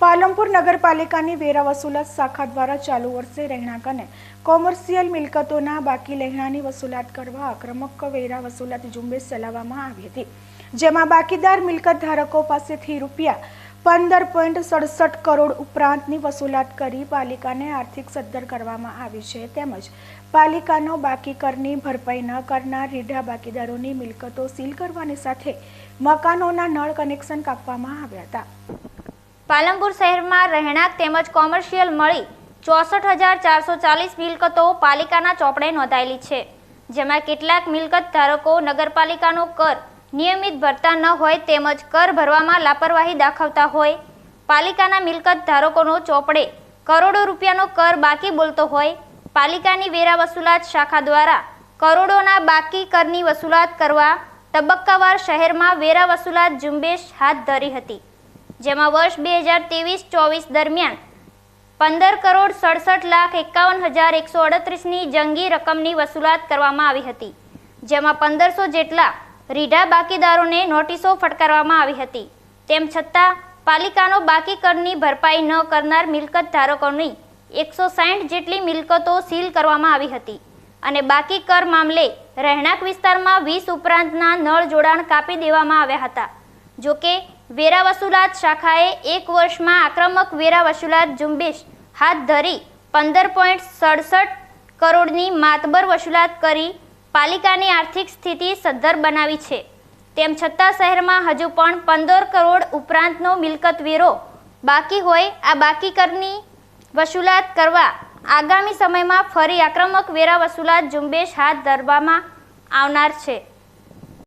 પાલનપુર નગરપાલિકાની વેરા વસૂલાત શાખા દ્વારા ચાલુ વર્ષે રહેણાંક અને કોમર્શિયલ મિલકતોના બાકી લહેણાની વસૂલાત કરવા આક્રમક વેરા વસૂલાત ઝુંબેશ ચલાવવામાં આવી હતી, જેમાં બાકીદાર મિલકત ધારકો પાસેથી રૂપિયા પંદર પોઈન્ટ સડસઠ કરોડ ઉપરાંતની વસૂલાત કરી પાલિકાને આર્થિક સદ્ધર કરવામાં આવી છે, તેમજ પાલિકાનો બાકી કરની ભરપાઈ ન કરનાર રીઢા બાકીદારોની મિલકતો સીલ કરવાની સાથે મકાનોના નળ કનેક્શન કાપવામાં આવ્યા હતા. પાલનપુર શહેરમાં રહેણાંક તેમજ કોમર્શિયલ મળી ચોસઠ હજાર ચારસો ચાલીસ મિલકતો પાલિકાના ચોપડે નોંધાયેલી છે, જેમાં કેટલાક મિલકત ધારકો નગરપાલિકાનો કર નિયમિત ભરતા ન હોય તેમજ કર ભરવામાં લાપરવાહી દાખવતા હોય. પાલિકાના મિલકત ધારકોનો ચોપડે કરોડો રૂપિયાનો કર બાકી બોલતો હોય. પાલિકાની વેરા વસૂલાત શાખા દ્વારા કરોડોના બાકી કરની વસૂલાત કરવા તબક્કાવાર શહેરમાં વેરા વસૂલાત ઝુંબેશ હાથ ધરી હતી. જેમાં વર્ષ બે હજાર ત્રેવીસ ચોવીસ દરમિયાન પંદર કરોડ સડસઠ લાખ એકાવન હજાર એકસો અડત્રીસની જંગી રકમની વસૂલાત કરવામાં આવી હતી, જેમાં પંદરસો જેટલા રીઢા બાકીદારોને નોટિસો ફટકારવામાં આવી હતી. તેમ છતાં, પાલિકાનો બાકી કરની ભરપાઈ ન કરનાર મિલકત ધારકોની એકસો સાઠ જેટલી મિલકતો સીલ કરવામાં આવી હતી અને બાકી કર મામલે રહેણાંક વિસ્તારમાં વીસ ઉપરાંતના નળ જોડાણ કાપી દેવામાં આવ્યા હતા. જોકે વેરા વસૂલાત શાખાએ એક વર્ષમાં આક્રમક વેરા વસૂલાત ઝુંબેશ હાથ ધરી પંદર પોઈન્ટ સડસઠ કરોડની માતબર વસૂલાત કરી પાલિકાની આર્થિક સ્થિતિ સદ્ધર બનાવી છે. તેમ છતાં શહેરમાં હજુ પણ પંદર કરોડ ઉપરાંતનો મિલકત વેરો બાકી હોય, આ બાકી કરની વસૂલાત કરવા આગામી સમયમાં ફરી આક્રમક વેરા વસૂલાત ઝુંબેશ હાથ ધરવામાં આવનાર છે.